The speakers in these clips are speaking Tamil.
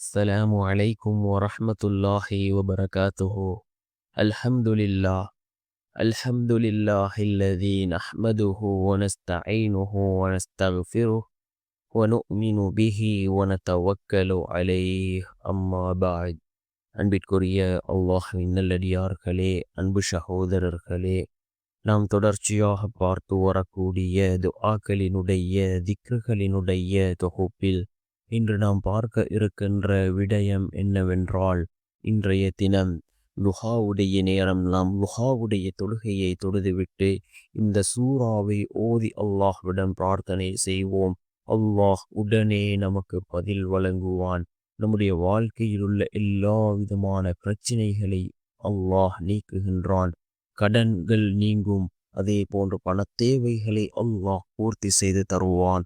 السلام عليكم ورحمة الله وبركاته الحمد لله الحمد لله الذي نحمده ونستعينه ونستغفره ونؤمن به ونتوكل عليه أما بعد அன்பிற்குரிய அல்லாஹ்வின் நல்லடியார்களே அன்பு சகோதரர்களே நாம் தொடர்ச்சியாக பார்த்து வரக்கூடிய துஆக்களினுடைய திக்ருகளினுடைய தொகுப்பில் இன்று நாம் பார்க்க இருக்கின்ற விடயம் என்னவென்றால் இன்றைய தினம் லுஹாவுடைய நேரம். நாம் லுஹாவுடைய தொழுகையை தொழுதுவிட்டு இந்த சூறாவை ஓதி அல்லாஹ்விடம் பிரார்த்தனை செய்வோம். அல்லாஹ் உடனே நமக்கு பதில் வழங்குவான். நம்முடைய வாழ்க்கையில் உள்ள எல்லா விதமான பிரச்சனைகளை அல்லாஹ் நீக்குகின்றான். கடன்கள் நீங்கும். அதே போன்று பண தேவைகளை அல்லாஹ் பூர்த்தி செய்து தருவான்.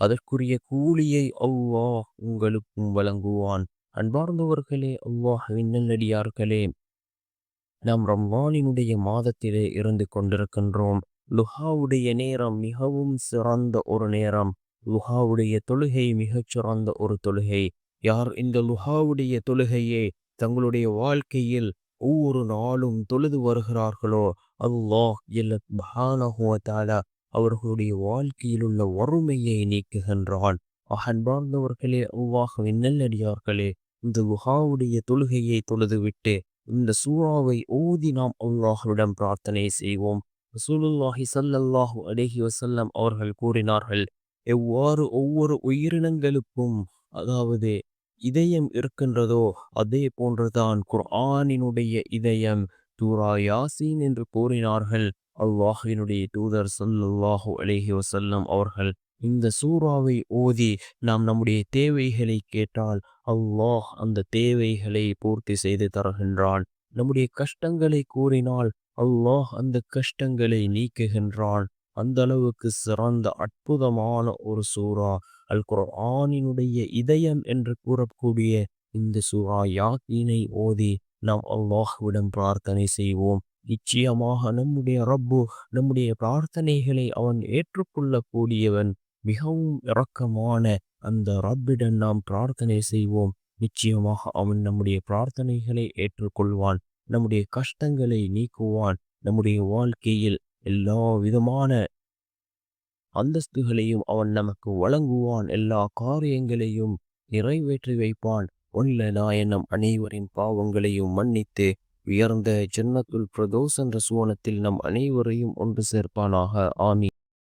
அதற்குரிய கூலியை அல்லாஹ் உங்களுக்கும் வழங்குவான். அன்பார்ந்தவர்களே அல்லாஹ் நல்லடியார்களே நாம் ரம்வானினுடைய மாதத்திலே இருந்து கொண்டிருக்கின்றோம். லுஹாவுடைய நேரம் மிகவும் சிறந்த ஒரு நேரம். லுஹாவுடைய தொழுகை மிகச் சிறந்த ஒரு தொழுகை. யார் இந்த லுஹாவுடைய தொழுகையை தங்களுடைய வாழ்க்கையில் ஒவ்வொரு நாளும் தொழுது வருகிறார்களோ அல்லாஹ் இல்ல அவர்களுடைய வாழ்க்கையில் உள்ள வறுமையை நீக்குகின்றான். அகன்பார்ந்தவர்களே அவ்வாகவே நல்லடியார்களே இந்த குஹாவுடைய தொழுகையை தொழுதுவிட்டு இந்த சூறாவை ஓதி நாம் அல்லாஹுவிடம் பிரார்த்தனை செய்வோம். ரசூலுல்லாஹி சல்லல்லாஹு அலேஹி வசல்லம் அவர்கள் கூறினார்கள் எவ்வாறு ஒவ்வொரு உயிரினங்களுக்கும் அதாவது இதயம் இருக்கின்றதோ அதே போன்றுதான் குர்ஆனினுடைய இதயம் தூரா யாசீன் என்று கூறினார்கள். அல்லாஹினுடைய தூதர் சல்லாஹு அலேஹி வசல்லம் அவர்கள் இந்த சூறாவை ஓதி நாம் நம்முடைய தேவைகளை கேட்டால் அல்லாஹ் அந்த தேவைகளை பூர்த்தி செய்து தருகின்றான். நம்முடைய கஷ்டங்களை கூறினால் அல்லாஹ் அந்த கஷ்டங்களை நீக்குகின்றான். அந்த அளவுக்கு சிறந்த அற்புதமான ஒரு சூறா. அல் குர்ஆனினுடைய இதயம் என்று கூறக்கூடிய இந்த சூறா யாக்கீனை ஓதி நாம் அல்லாஹ்விடம் பிரார்த்தனை செய்வோம். நிச்சயமாக நம்முடைய ரப்பு நம்முடைய பிரார்த்தனைகளை அவன் ஏற்றுக்கொள்ளக்கூடியவன். மிகவும் இரக்கமான அந்த ரப்பிடம் நாம் பிரார்த்தனை செய்வோம். நிச்சயமாக அவன் நம்முடைய பிரார்த்தனைகளை ஏற்றுக்கொள்வான். நம்முடைய கஷ்டங்களை நீக்குவான். நம்முடைய வாழ்க்கையில் எல்லா விதமான அந்தஸ்துகளையும் அவன் நமக்கு வழங்குவான். எல்லா காரியங்களையும் நிறைவேற்றி வைப்பான். உள்ள நாயனம் அனைவரின் பாவங்களையும் மன்னித்து உயர்ந்த ஜன்னத்துல் பிரதோஷ் என்ற சுவனத்தில் நம் அனைவரையும் ஒன்று சேர்ப்பானாக. ஆமி